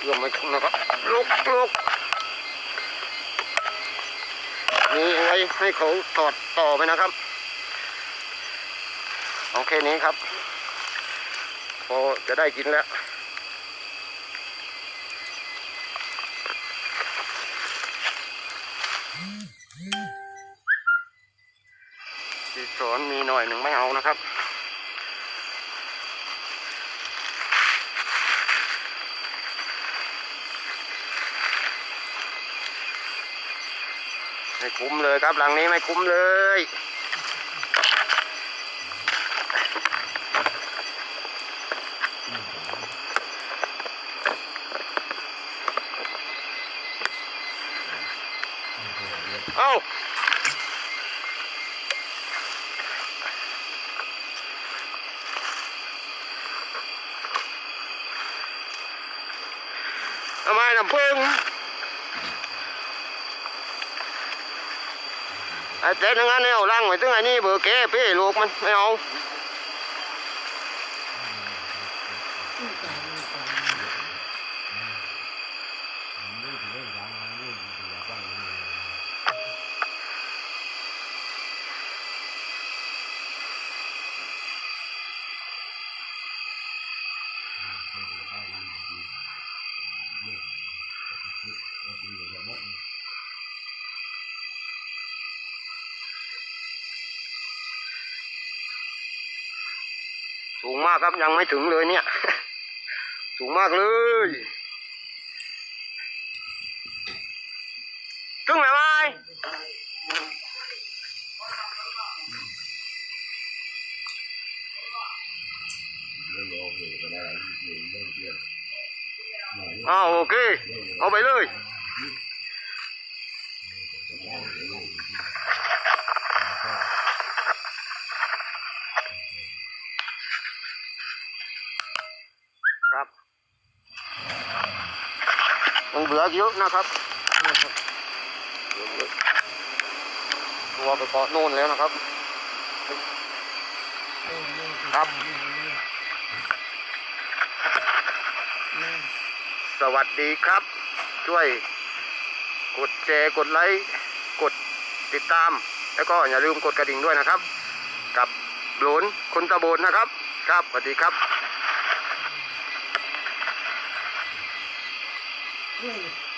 ไม่นะครับลุกลุกนี่ไว้ให้เขาถอดต่อไปนะครับ โอเคนี้ครับ พอจะได้กินแล้วสีสอนมีหน่อยหนึ่งไม่เอานะครับ ไม่คุ้มเลยครับหลังนี้ไม่คุ้มเลยเอ้าทำไมน้ำพึ่ง ไอ้เจ๊นังงนั้นเนี่ยเอาลังไว้ถึงไอ้นี่เบอร์เก้พี่ลูกมันไม่เอา สูงมากครับยังไม่ถึงเลยเนี่ย สูงมากเลยถึงไหมไหมอ้าวโอเค เอาไปเลย ยังเหลือเยอะนะครับเยอะตัวไปเกาะโน่นแล้วนะครับ ครับ สวัสดีครับ ช่วย กดแชร์กดไลค์ กดติดตาม แล้วก็อย่าลืมกดกระดิ่งด้วยนะครับ กับหลนคนตะโบนนะครับ ครับสวัสดีครับ Great.